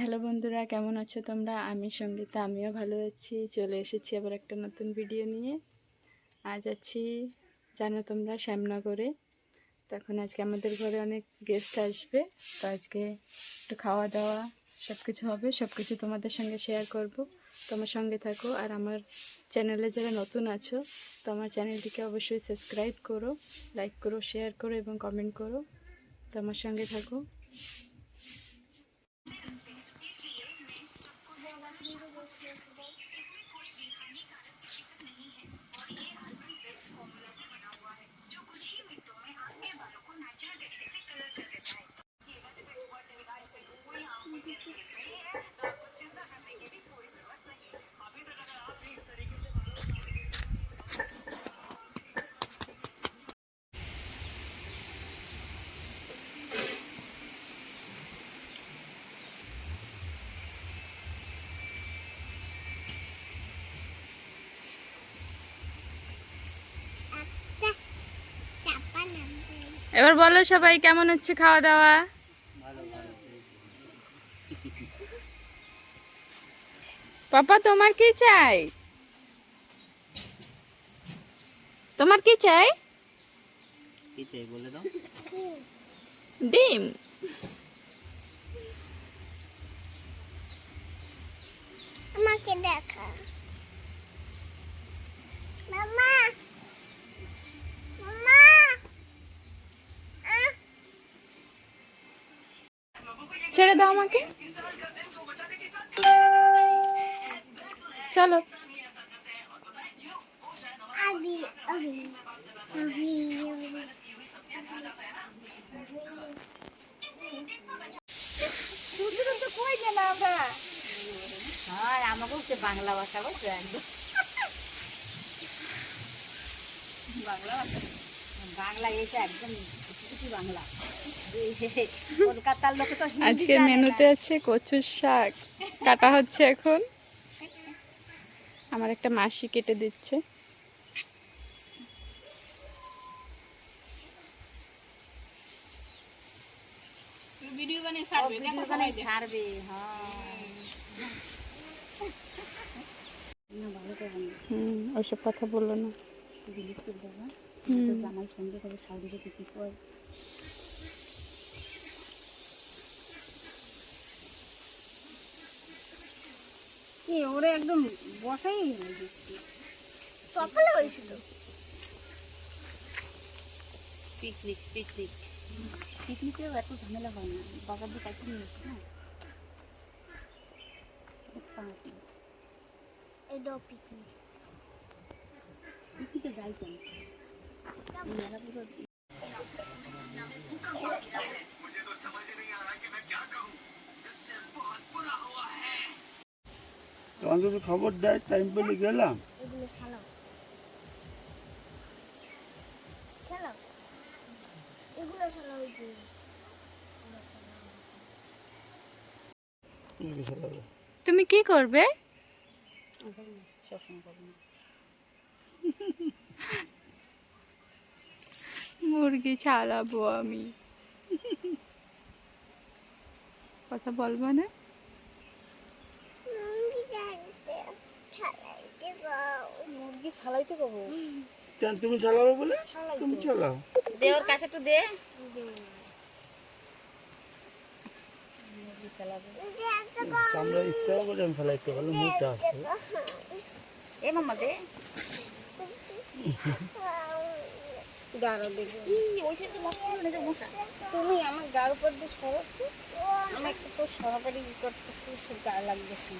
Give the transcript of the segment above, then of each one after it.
Hello বন্ধুরা, কেমন আছো তোমরা? আমি সঙ্গীতা, আমিও ভালো আছি। চলে এসেছি আবার একটা নতুন ভিডিও নিয়ে। আজ আছি, জানো তোমরা, শ্যামনগরে। তখন আজকে আমাদের ঘরে অনেক গেস্ট আসবে। তো আজকে একটু খাওয়া দাওয়া সব কিছু হবে সব কিছু তোমাদের সঙ্গে শেয়ার করব। তোমার সঙ্গে থাকো। আর আমার চ্যানেলে যারা নতুন আছো, তো আমার চ্যানেলটিকে অবশ্যই সাবস্ক্রাইব করো লাইক করো শেয়ার করো এবং কমেন্ট করো। তোমার সঙ্গে থাকো। এবার বলো সবাই কেমন হচ্ছে খাওয়া দাওয়া? পাপা তোমার কি চাই? তোমার কি চাই? কি চাই বলে দাও। ডিম। আমাকে দেখা। মামা মামা ছেড়ে দাও আমাকে। চলো। হ্যাঁ আমাকেও সে বাংলা ভাষা বলছে একদম বাংলা ভাষা? বাংলা এসে একদম বাংলা। কলকাতার লোকে তো আজকের মেনুতে আছে কচুর শাক। কাটা হচ্ছে এখন। আমার একটা মাসি কেটে দিচ্ছে। ভিডিও বানাই ছাড়বে হ্যাঁ। ওইসব কথা বলল না। জামাই সঙ্গে কি করে? এ ওরা একদম বসাই সকালে হয়েছিল। Picnic picnic. পিকনিকেও এত ঝামেলা হয় না। বাবার দিকে কাছে নিয়ে এসছে না? পাঁচি এটা পিকনিক। পিকনিকে যাই কেন? মেলা পুরো তোমাকে খবর দেয় টাইম পেলে গেলাম। তুমি কি করবে? মুরগি ছাড়াবো আমি। কথা বলব না? মুরগি ছালাইতে কবো কেন তুমি চালাবে বলে? তুমি চালাও। দে ওর কাছে একটু দে। আমরা ইচ্ছা করে আমি ফেলাইতে পারলাম মুখটা আছে। এ মামা দে। দেখো। ওই সাইড তো মশা ছিল না যে মশা তুমি আমার উপর দিয়ে সরো তো। আমার একটু তো সরাবাড়ি করতেছি সে লাগতেছে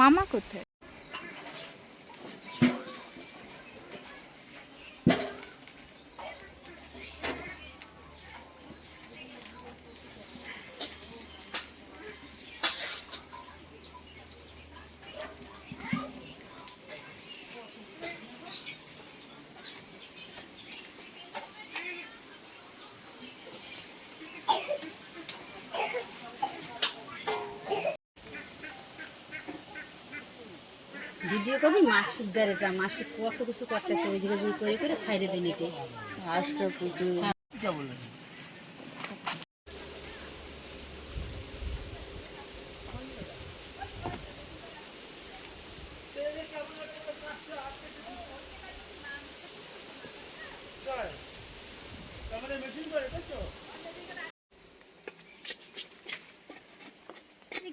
মামা কোথায়? কবি মাসিক বেড়ে যা মাসিক কত কিছু করতেছে ওই জিনিস করে করে সাইডে দিন এটি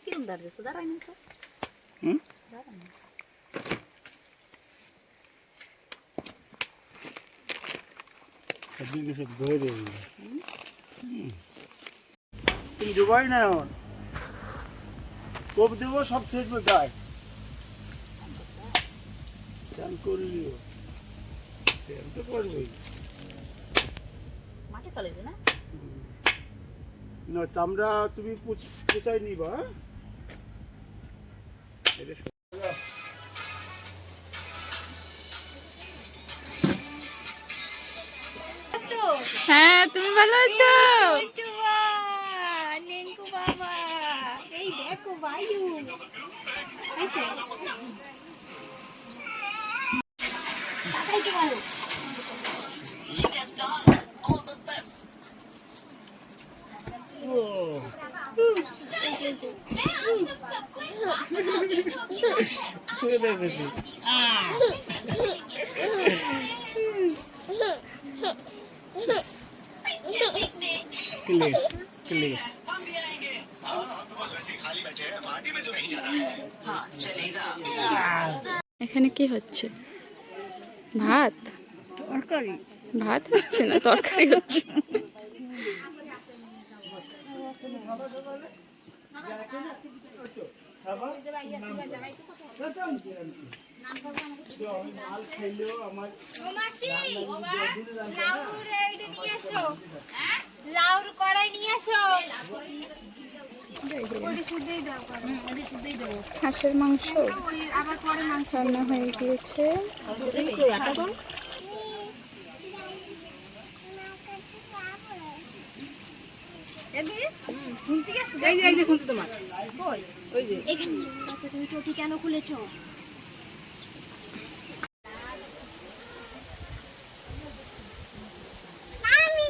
কিরম দাঁড়িয়েছো দাঁড়াই না তো দাঁড়াই না। তুমি জোগাই না এখন? কোপ দেবো সব শেষ গায়ে স্নান করলিও তো করবেই মাঠে চলেছে না? না চামড়া তুমি পুষাই নিবা হ্যাঁ? এটা ভালো আছো নেঙ্কু বাবা ক্লিস ক্লিস এখানে কি হচ্ছে? ভাত? তরকারি। ভাত হচ্ছে না তরকারি হচ্ছে। আমার লাউর কড়াই নিয়ে আসো। হাঁসের মাংস। রান্না হয়ে গিয়েছে। এই যে তোমার। ওই যে এখানে। তুমি চটি কেন খুলেছো আমি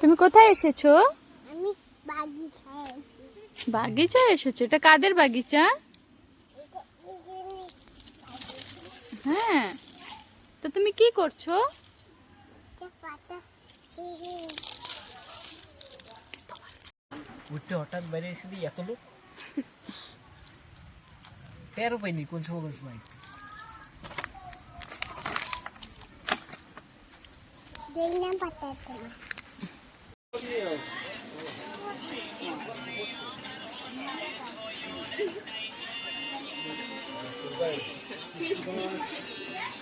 তুমি কোথায় এসেছ? আমি বাগিচায় বাগিচা এসেছ? এটা কাদের বাগিচা? হ্যাঁ। তো তুমি কি করছ? পাতা উঠতে হঠাৎ বাইরে এসে দিই এত লোক? টেরও পাইনি কোন সময় কোন সময়। দেখলাম পাতাটা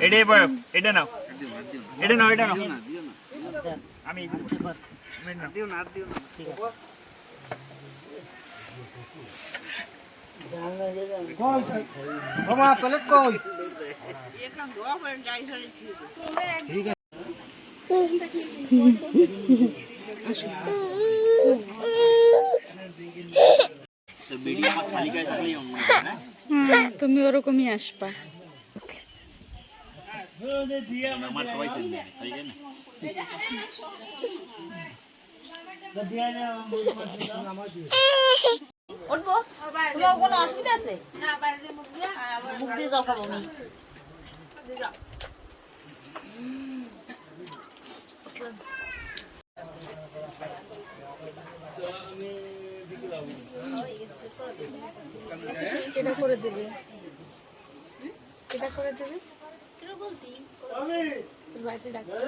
এটাই বয়স এটা নাও। এটা নাও এটা নাও। আমি হুম, তুমি ওরকমই আসবা। আমার সবাই তাই না উঠবো? তোমার কোনো অসুবিধা আছে? মুখ দিয়ে যাও খাব আমি। এটা করে দেবে এটা করে দেবে আমি বাড়িতে ডাকছি।